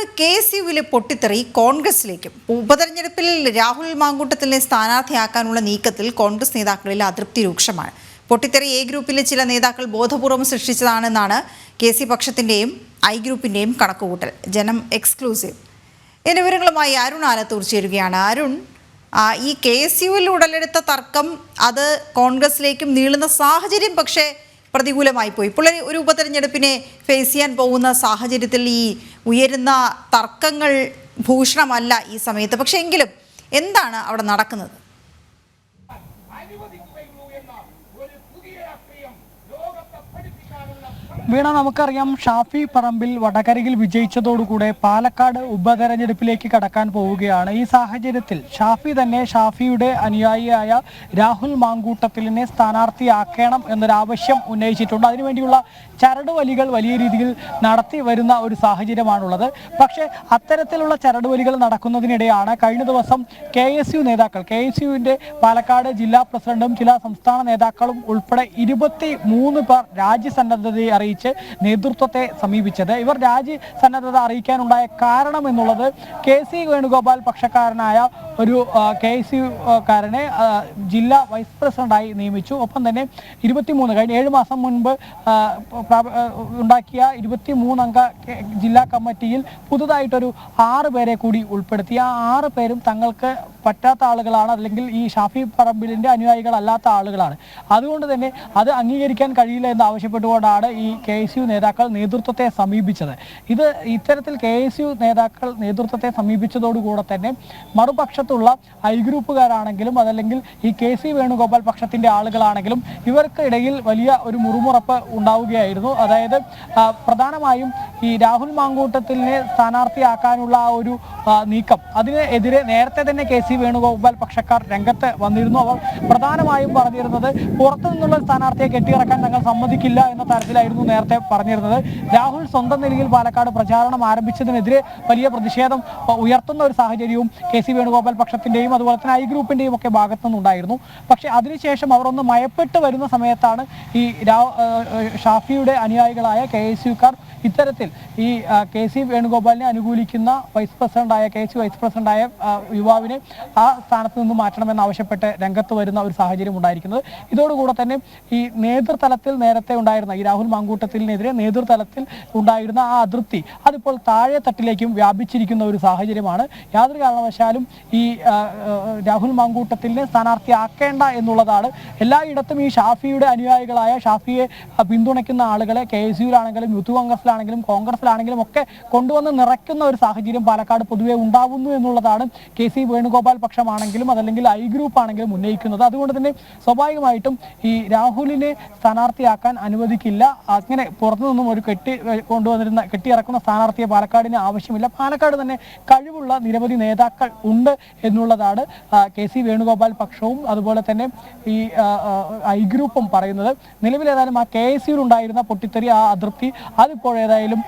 Palakkad K S യുവിലെ പൊട്ടിത്തെറി? കോൺഗ്രസിലേക്കും ഉപതെരഞ്ഞെടുപ്പിൽ രാഹുൽ മാങ്കൂട്ടത്തിനെ സ്ഥാനാർത്ഥിയാക്കാനുള്ള നീക്കത്തിൽ കോൺഗ്രസ് നേതാക്കളിൽ അതൃപ്തി രൂക്ഷമാണ്. പൊട്ടിത്തെറി എ ഗ്രൂപ്പിലെ ചില നേതാക്കൾ ബോധപൂർവം സൃഷ്ടിച്ചതാണെന്നാണ് കെ സി പക്ഷത്തിന്റെയും ഐ ഗ്രൂപ്പിന്റെയും കണക്കുകൂട്ടൽ. ജനം എക്സ്ക്ലൂസീവ്. എന്റെ വിവരങ്ങളുമായി അരുൺ ആലത്തൂർ ചേരുകയാണ്. അരുൺ ഈ കെ എസ് യുവിൽ ഉടലെടുത്ത തർക്കം അത് കോൺഗ്രസിലേക്കും നീളുന്ന സാഹചര്യം പക്ഷേ പ്രതികൂലമായി പോയി. ഇപ്പോൾ ഒരു ഉപതെരഞ്ഞെടുപ്പിനെ ഫേസ് ചെയ്യാൻ പോകുന്ന സാഹചര്യത്തിൽ ഈ ഉയരുന്ന തർക്കങ്ങൾ ഭൂഷണമല്ല ഈ സമയത്ത്. പക്ഷെ എങ്കിലും എന്താണ് അവിടെ നടക്കുന്നത്? വീണ നമുക്കറിയാം ഷാഫി പറമ്പിൽ വടകരയിൽ വിജയിച്ചതോടുകൂടെ പാലക്കാട് ഉപതെരഞ്ഞെടുപ്പിലേക്ക് കടക്കാൻ പോവുകയാണ്. ഈ സാഹചര്യത്തിൽ ഷാഫി തന്നെ ഷാഫിയുടെ അനുയായിയായ രാഹുൽ മാങ്കൂട്ടത്തിലിനെ സ്ഥാനാർത്ഥിയാക്കണം എന്നൊരാവശ്യം ഉന്നയിച്ചിട്ടുണ്ട്. അതിനുവേണ്ടിയുള്ള ചരടുവലികൾ വലിയ രീതിയിൽ നടത്തി വരുന്ന ഒരു സാഹചര്യമാണുള്ളത്. പക്ഷേ അത്തരത്തിലുള്ള ചരടുവലികൾ നടക്കുന്നതിനിടെയാണ് കഴിഞ്ഞ ദിവസം കെ എസ് യു നേതാക്കൾ കെ എസ് യുവിന്റെ പാലക്കാട് ജില്ലാ പ്രസിഡന്റും ചില സംസ്ഥാന നേതാക്കളും ഉൾപ്പെടെ ഇരുപത്തി മൂന്ന് പേർ രാജ്യസന്നദ്ധതയെ അറിയിച്ച് നേതൃത്വത്തെ സമീപിച്ചത്. ഇവർ രാജ്യസന്നദ്ധത അറിയിക്കാനുണ്ടായ കാരണം എന്നുള്ളത് കെ സി വേണുഗോപാൽ പക്ഷക്കാരനായ ഒരു കെ സി കാരനെ ജില്ലാ വൈസ് പ്രസിഡന്റായി നിയമിച്ചു. ഒപ്പം തന്നെ ഇരുപത്തിമൂന്ന് കഴിഞ്ഞ ഏഴ് മാസം മുൻപ് ഉണ്ടാക്കിയ ഇരുപത്തി മൂന്നംഗ ജില്ലാ കമ്മിറ്റിയിൽ പുതുതായിട്ടൊരു ആറ് പേരെ കൂടി ഉൾപ്പെടുത്തി. ആ ആറ് പേരും തങ്ങൾക്ക് പറ്റാത്ത ആളുകളാണ് അല്ലെങ്കിൽ ഈ ഷാഫി പറമ്പിലിന്റെ അനുയായികളല്ലാത്ത ആളുകളാണ്. അതുകൊണ്ട് തന്നെ അത് അംഗീകരിക്കാൻ കഴിയില്ല എന്ന് ആവശ്യപ്പെട്ടുകൊണ്ടാണ് ഈ കെ എസ് യു നേതാക്കൾ നേതൃത്വത്തെ സമീപിച്ചത്. ഇത് ഇത്തരത്തിൽ കെ എസ് യു നേതാക്കൾ നേതൃത്വത്തെ സമീപിച്ചതോടുകൂടെ തന്നെ മറുപക്ഷത്തുള്ള ഐ ഗ്രൂപ്പുകാരാണെങ്കിലും അതല്ലെങ്കിൽ ഈ കെ സി വേണുഗോപാൽ പക്ഷത്തിന്റെ ആളുകളാണെങ്കിലും ഇവർക്കിടയിൽ വലിയ ഒരു മുറുമുറപ്പ് ഉണ്ടാവുകയായിരുന്നു. അതായത് പ്രധാനമായും ഈ രാഹുൽ മാങ്കൂട്ടത്തിനെ സ്ഥാനാർത്ഥിയാക്കാനുള്ള ആ ഒരു നീക്കം. അതിനെതിരെ നേരത്തെ തന്നെ കെ സി വേണുഗോപാൽ പക്ഷക്കാർ രംഗത്ത് വന്നിരുന്നു. അവർ പ്രധാനമായും പറഞ്ഞിരുന്നത് പുറത്തു നിന്നുള്ള സ്ഥാനാർത്ഥിയെ കെട്ടിയിറക്കാൻ തങ്ങൾ സമ്മതിക്കില്ല എന്ന തരത്തിലായിരുന്നു നേരത്തെ പറഞ്ഞിരുന്നത്. രാഹുൽ സ്വന്തം നിലയിൽ പാലക്കാട് പ്രചാരണം ആരംഭിച്ചതിനെതിരെ വലിയ പ്രതിഷേധം ഉയർത്തുന്ന ഒരു സാഹചര്യവും കെ സി വേണുഗോപാൽ പക്ഷത്തിന്റെയും അതുപോലെ തന്നെ ഐ ഗ്രൂപ്പിന്റെയും ഒക്കെ ഭാഗത്തു നിന്നുണ്ടായിരുന്നു. പക്ഷേ അതിനുശേഷം അവർ ഒന്ന് മയപ്പെട്ട് വരുന്ന സമയത്താണ് ഈ ഷാഫിയുടെ അനുയായികളായ കെ എസ് യുക്കാർ ഇത്തരത്തിൽ ഈ കെ സി വേണുഗോപാലിനെ അനുകൂലിക്കുന്ന വൈസ് പ്രസിഡന്റായ കെ സി വൈസ് പ്രസിഡന്റായ യുവാവിനെ ആ സ്ഥാനത്ത് നിന്ന് മാറ്റണമെന്ന് ആവശ്യപ്പെട്ട് രംഗത്ത് വരുന്ന ഒരു സാഹചര്യം ഉണ്ടായിരിക്കുന്നത്. ഇതോടുകൂടെ തന്നെ ഈ നേതൃതലത്തിൽ നേരത്തെ ഉണ്ടായിരുന്ന ഈ രാഹുൽ മാങ്കൂട്ടത്തിനെതിരെ നേതൃതലത്തിൽ ഉണ്ടായിരുന്ന ആ അതൃപ്തി അതിപ്പോൾ താഴെ തട്ടിലേക്കും വ്യാപിച്ചിരിക്കുന്ന ഒരു സാഹചര്യമാണ്. യാതൊരു കാരണവശാലും ഈ രാഹുൽ മാങ്കൂട്ടത്തിനെ സ്ഥാനാർത്ഥിയാക്കേണ്ട എന്നുള്ളതാണ്. എല്ലായിടത്തും ഈ ഷാഫിയുടെ അനുയായികളായ ഷാഫിയെ പിന്തുണയ്ക്കുന്ന ആളുകളെ കെ എസ് യുവിലാണെങ്കിലും യൂത്ത് കോൺഗ്രസിലാണെങ്കിലും കോൺഗ്രസിലാണെങ്കിലും ഒക്കെ കൊണ്ടുവന്ന് നിറയ്ക്കുന്ന ഒരു സാഹചര്യം പാലക്കാട് പൊതുവെ ഉണ്ടാവുന്നു എന്നുള്ളതാണ് കെ സി വേണുഗോപാൽ പക്ഷമാണെങ്കിലും അതല്ലെങ്കിൽ ഐ ഗ്രൂപ്പ് ആണെങ്കിലും ഉന്നയിക്കുന്നത്. അതുകൊണ്ട് തന്നെ സ്വാഭാവികമായിട്ടും ഈ രാഹുലിനെ സ്ഥാനാർത്ഥിയാക്കാൻ അനുവദിക്കില്ല. അങ്ങനെ പുറത്തുനിന്നും ഒരു കെട്ടി കൊണ്ടുവന്നിരുന്ന കെട്ടിയിറക്കുന്ന സ്ഥാനാർത്ഥിയെ പാലക്കാടിന് ആവശ്യമില്ല. പാലക്കാട് തന്നെ കഴിവുള്ള നിരവധി നേതാക്കൾ ഉണ്ട് എന്നുള്ളതാണ് കെ സി വേണുഗോപാൽ പക്ഷവും അതുപോലെ തന്നെ ഈ ഐ ഗ്രൂപ്പും പറയുന്നത്. നിലവിൽ ഏതായാലും ആ കെ എസ് ഉണ്ടായിരുന്ന പൊട്ടിത്തെറി ആ അതിർത്തി അതിപ്പോൾ ഏതായാലും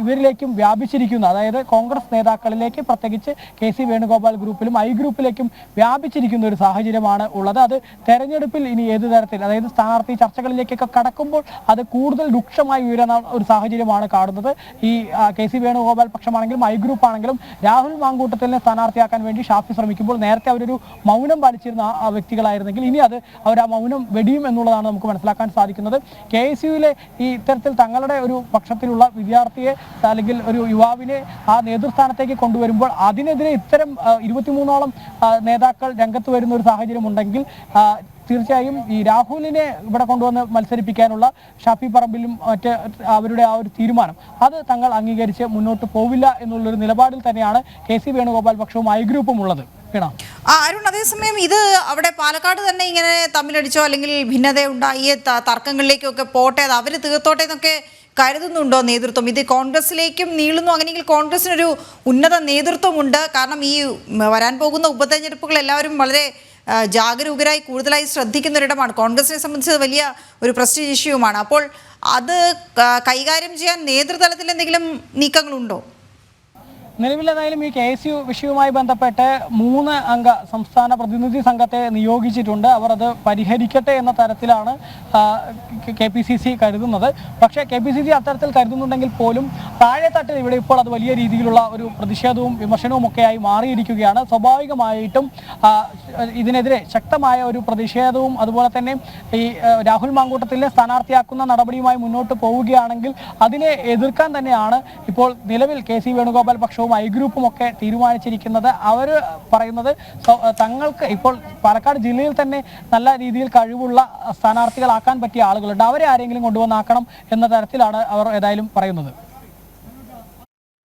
ഇവരിലേക്കും വ്യാപിച്ചിരിക്കുന്നു. അതായത് കോൺഗ്രസ് നേതാക്കളിലേക്ക് പ്രത്യേകിച്ച് കെ സി വേണുഗോപാൽ ഗ്രൂപ്പിലും ഐ ഗ്രൂപ്പിലേക്കും വ്യാപിച്ചിരിക്കുന്ന ഒരു സാഹചര്യമാണ് ഉള്ളത്. അത് തെരഞ്ഞെടുപ്പിൽ ഇനി ഏത് തരത്തിൽ അതായത് സ്ഥാനാർത്ഥി ചർച്ചകളിലേക്കൊക്കെ കടക്കുമ്പോൾ അത് കൂടുതൽ രൂക്ഷമായി ഉയരുന്ന ഒരു സാഹചര്യമാണ് കാണുന്നത്. ഈ കെ സി വേണുഗോപാൽ പക്ഷമാണെങ്കിലും ഐ ഗ്രൂപ്പ് ആണെങ്കിലും രാഹുൽ മാങ്കൂട്ടത്തിനെ സ്ഥാനാർത്ഥിയാക്കാൻ വേണ്ടി ഷാഫി ശ്രമിക്കുമ്പോൾ നേരത്തെ അവരൊരു മൗനം പാലിച്ചിരുന്ന ആ- വ്യക്തികളായിരുന്നെങ്കിൽ ഇനി അത് അവർ ആ മൗനം വെടിയും എന്നുള്ളതാണ് നമുക്ക് മനസ്സിലാക്കാൻ സാധിക്കുന്നത്. കെ എസ് ഈ ഇത്തരത്തിൽ തങ്ങളുടെ ഒരു പക്ഷത്തിലുള്ള വിദ്യാർത്ഥിയെ അല്ലെങ്കിൽ ഒരു യുവാവിനെ ആ നേതൃസ്ഥാനത്തേക്ക് കൊണ്ടുവരുമ്പോൾ അതിനെതിരെ ഇത്തരം ഇരുപത്തിമൂന്നോളം ആ, നേതാക്കൾ രംഗത്ത് വരുന്ന ഒരു സാഹചര്യം ഉണ്ടെങ്കിൽ തീർച്ചയായും ഈ രാഹുലിനെ ഇവിടെ കൊണ്ടുവന്ന് മത്സരിപ്പിക്കാനുള്ള ഷാഫി പറമ്പിലും മറ്റ് അവരുടെ ആ ഒരു തീരുമാനം. അത് തങ്ങൾ അംഗീകരിച്ച് മുന്നോട്ട് പോവില്ല എന്നുള്ളൊരു നിലപാടിൽ തന്നെയാണ് കെ സി വേണുഗോപാൽ പക്ഷവും ഐ ഗ്രൂപ്പും ഉള്ളത്. അരുൺ അതേസമയം ഇത് അവിടെ പാലക്കാട് തന്നെ ഇങ്ങനെ തമ്മിലടിച്ചോ അല്ലെങ്കിൽ ഭിന്നത ഉണ്ടായി തർക്കങ്ങളിലേക്കൊക്കെ പോട്ടെ അവർ തീർത്തോട്ടെ എന്നൊക്കെ കരുതുന്നുണ്ടോ നേതൃത്വം? ഇത് കോൺഗ്രസിലേക്കും നീളുന്നു. അങ്ങനെയെങ്കിൽ കോൺഗ്രസിനൊരു ഉന്നത നേതൃത്വമുണ്ട്. കാരണം ഈ വരാൻ പോകുന്ന ഉപതെരഞ്ഞെടുപ്പുകൾ എല്ലാവരും വളരെ ജാഗരൂകരായി കൂടുതലായി ശ്രദ്ധിക്കുന്ന ഒരിടമാണ് കോൺഗ്രസിനെ സംബന്ധിച്ച് വലിയ ഒരു പ്രസ്റ്റീജ് ഇഷ്യൂമാണ്. അപ്പോൾ അത് കൈകാര്യം ചെയ്യാൻ നേതൃതലത്തിൽ എന്തെങ്കിലും നീക്കങ്ങളുണ്ടോ? നിലവിൽ ഏതായാലും ഈ കെ എസ് യു വിഷയവുമായി ബന്ധപ്പെട്ട് മൂന്ന് അംഗ സംസ്ഥാന പ്രതിനിധി സംഘത്തെ നിയോഗിച്ചിട്ടുണ്ട്. അവർ അത് പരിഹരിക്കട്ടെ എന്ന തരത്തിലാണ് കെ പി സി സി കരുതുന്നത്. പക്ഷേ കെ പി സി സി അത്തരത്തിൽ കരുതുന്നുണ്ടെങ്കിൽ പോലും താഴെത്തട്ടിൽ ഇവിടെ ഇപ്പോൾ അത് വലിയ രീതിയിലുള്ള ഒരു പ്രതിഷേധവും വിമർശനവും ഒക്കെയായി മാറിയിരിക്കുകയാണ്. സ്വാഭാവികമായിട്ടും ഇതിനെതിരെ ശക്തമായ ഒരു പ്രതിഷേധവും അതുപോലെ തന്നെ ഈ രാഹുൽ മാങ്കൂട്ടത്തിലെ സ്ഥാനാർത്ഥിയാക്കുന്ന നടപടിയുമായി മുന്നോട്ട് പോവുകയാണെങ്കിൽ അതിനെ എതിർക്കാൻ തന്നെയാണ് ഇപ്പോൾ നിലവിൽ കെ സി വേണുഗോപാൽ പക്ഷവും ഐ ഗ്രൂപ്പും ഒക്കെ തീരുമാനിച്ചിരിക്കുന്നത്. അവർ പറയുന്നത് തങ്ങൾക്ക് ഇപ്പോൾ പാലക്കാട് ജില്ലയിൽ തന്നെ നല്ല രീതിയിൽ കഴിവുള്ള സ്ഥാനാർത്ഥികളാക്കാൻ പറ്റിയ ആളുകളുണ്ട്. അവരെ ആരെങ്കിലും കൊണ്ടുവന്നാക്കണം എന്ന തരത്തിലാണ് അവർ ഏതായാലും പറയുന്നത്.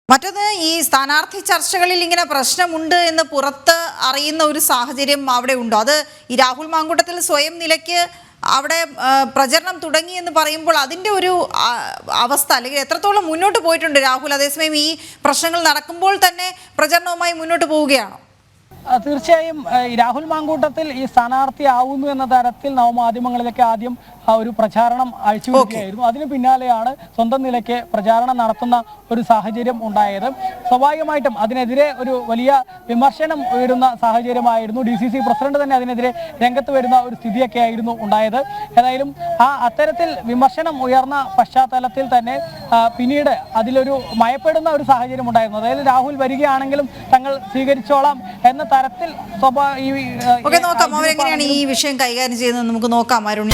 മറ്റൊന്ന് ഈ സ്ഥാനാർത്ഥി ചർച്ചകളിൽ ഇങ്ങനെ പ്രശ്നമുണ്ട് എന്ന് പുറത്ത് അറിയുന്ന ഒരു സാഹചര്യം അവിടെ ഉണ്ടോ? അത് ഈ രാഹുൽ മാങ്കൂട്ടത്തിൽ സ്വയം നിലയ്ക്ക് അവിടെ പ്രചരണം തുടങ്ങി എന്ന് പറയുമ്പോൾ അതിന്റെ ഒരു അവസ്ഥ അല്ലെങ്കിൽ എത്രത്തോളം മുന്നോട്ട് പോയിട്ടുണ്ട് രാഹുൽ. അതേസമയം ഈ പ്രശ്നങ്ങൾ നടക്കുമ്പോൾ തന്നെ പ്രചരണവുമായി മുന്നോട്ട് പോവുകയാണോ? തീർച്ചയായും രാഹുൽ മാങ്കൂട്ടത്തിൽ ഈ സ്ഥാനാർത്ഥിയാവുന്നു എന്ന തരത്തിൽ നവമാധ്യമങ്ങളിലൊക്കെ ആദ്യം ഒരു പ്രചാരണം അഴിച്ചുവിടുകയായിരുന്നു. അതിന് പിന്നാലെയാണ് സ്വന്തം നിലയ്ക്ക് പ്രചാരണം നടത്തുന്ന ഒരു സാഹചര്യം ഉണ്ടായത്. സ്വാഭാവികമായിട്ടും അതിനെതിരെ ഒരു വലിയ വിമർശനം ഉയരുന്ന സാഹചര്യമായിരുന്നു ഡി സി സി പ്രസിഡന്റ് തന്നെ അതിനെതിരെ രംഗത്ത് വരുന്ന ഒരു സ്ഥിതിയൊക്കെ ആയിരുന്നു ഉണ്ടായത്. ഏതായാലും ആ അത്തരത്തിൽ വിമർശനം ഉയർന്ന പശ്ചാത്തലത്തിൽ തന്നെ പിന്നീട് അതിലൊരു മയപ്പെടുന്ന ഒരു സാഹചര്യം ഉണ്ടായിരുന്നു. അതായത് രാഹുൽ വരികയാണെങ്കിലും തങ്ങൾ സ്വീകരിച്ചോളാം എന്ന തരത്തിൽ നോക്കാം. അവരെങ്ങനെയാണ് ഈ വിഷയം കൈകാര്യം ചെയ്യുന്നത്? നമുക്ക് നോക്കാം അരുൺ.